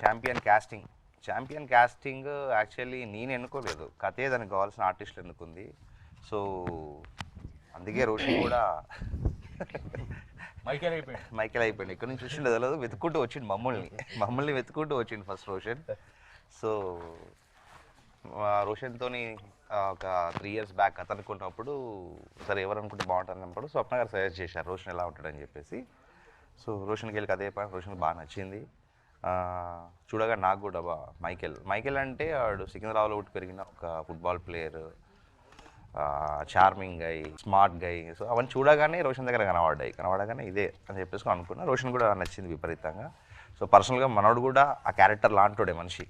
Champion casting champion casting actually నేను ఎన్నుకోలేదు. కథే దానికి కావాల్సిన ఆర్టిస్టులు ఎన్నుకుంది సో అందుకే రోషన్ కూడా మైకేల్ అయిపోయాడు మైకేల్ అయిపోయింది. ఇక్కడ నుంచి వచ్చిండు తెలియదు వెతుక్కుంటూ వచ్చిండు మమ్మల్ని. మమ్మల్ని వెతుక్కుంటూ వచ్చిండు ఫస్ట్ రోషన్. సో రోషన్తోని ఒక త్రీ ఇయర్స్ బ్యాక్ కథ అనుకున్నప్పుడు సరే ఎవరు అనుకుంటే బాగుంటుంది అన్నప్పుడు స్వప్న గారు సజెస్ట్ చేశారు. రోషన్ ఎలా ఉంటాడని చెప్పేసి. సో రోషన్కి వెళ్ళి పని రోషన్కి బాగా నచ్చింది. చూడగా నాకు కూడా బా మైకేల్. మైకేల్ అంటే వాడు సికింద్రాబాద్లో ఒకటి పెరిగిన ఒక football player charming guy smart guy. So అవన్నీ చూడగానే రోషన్ దగ్గర కనబడ్డాయి. కనబడగానే ఇదే అని చెప్పేసి అనుకున్నా. రోషన్ కూడా నచ్చింది విపరీతంగా. సో పర్సనల్గా మనోడు కూడా ఆ క్యారెక్టర్ లాంటోడే మనిషి.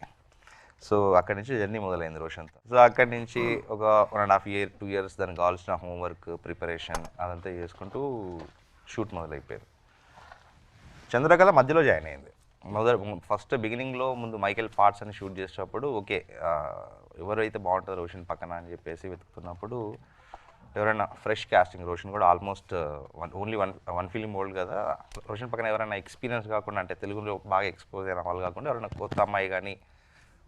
సో అక్కడి నుంచి జర్నీ మొదలైంది రోషన్తో. సో అక్కడి నుంచి ఒక one and half year two years దానికి కావాల్సిన హోంవర్క్ ప్రిపరేషన్ అదంతా చేసుకుంటూ షూట్ మొదలైపోయింది. చంద్రకళ మధ్యలో జాయిన్ అయింది. మొదటి ఫస్ట్ బిగినింగ్లో ముందు మైకేల్ పార్ట్స్ అని షూట్ చేసేటప్పుడు ఓకే ఎవరైతే బాగుంటుందో రోషన్ పక్కన అని చెప్పేసి వెతుకుతున్నప్పుడు ఎవరైనా ఫ్రెష్ కాస్టింగ్ రోషన్ కూడా almost one only one one film old కదా. రోషన్ పక్కన ఎవరైనా ఎక్స్పీరియన్స్ కాకుండా అంటే తెలుగులో బాగా ఎక్స్పోజ్ అయిన వాళ్ళు కాకుండా ఎవరైనా కొత్త అమ్మాయి కానీ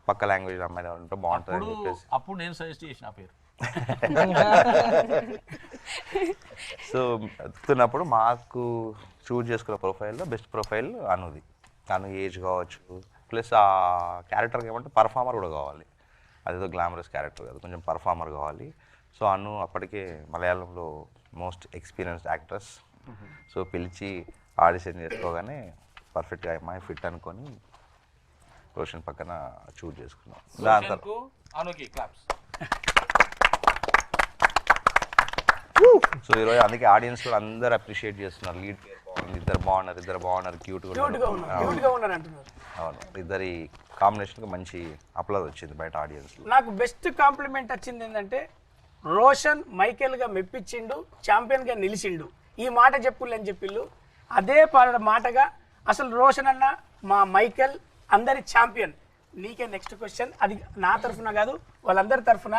పక్క లాంగ్వేజ్ అమ్మాయి ఉంటే బాగుంటుంది అని అప్పుడు చెప్పేసి. అప్పుడు నేను సజెస్ట్ చేసిన పేరు. సో ఎత్తుతున్నప్పుడు మాకు చూజ్ చేసుకున్న ప్రొఫైల్లో బెస్ట్ ప్రొఫైల్ అనుది. తను ఏజ్ కావచ్చు ప్లస్ ఆ క్యారెక్టర్కి ఏమంటే పర్ఫార్మర్ కూడా కావాలి. అదేదో గ్లామరస్ క్యారెక్టర్ కాదు కొంచెం పర్ఫార్మర్ కావాలి. సో అను అప్పటికే మలయాళంలో మోస్ట్ ఎక్స్పీరియన్స్డ్ యాక్ట్రెస్. సో పిలిచి ఆడిషన్ చేసుకోగానే పర్ఫెక్ట్గా అమ్మాయి ఫిట్ అనుకొని రోషన్ పక్కన చూజ్ చేసుకున్నాం. దాని తర్వాత సో ఈరోజు అందుకే ఆడియన్స్ కూడా అందరు అప్రిషియేట్ చేస్తున్నారు లీడ్ ఇద్దరు బాగున్నారు ఇద్దరు బాగున్నారు క్యూట్ అవును. ఇద్దరి కాంబినేషన్కి మంచి అప్లాజ్ వచ్చింది బయట ఆడియన్స్లో నాకు బెస్ట్ కాంప్లిమెంట్ వచ్చింది ఏంటంటే రోషన్ మైకేల్గా మెప్పించిండు ఛాంపియన్గా నిలిచిండు. ఈ మాట చెప్పులు అని చెప్పిళ్ళు. అదే మాటగా అసలు రోషన్ అన్న మా మైకేల్ అందరి ఛాంపియన్ నీకే నెక్స్ట్ క్వశ్చన్ అది నా తరఫున కాదు వాళ్ళందరి తరఫున.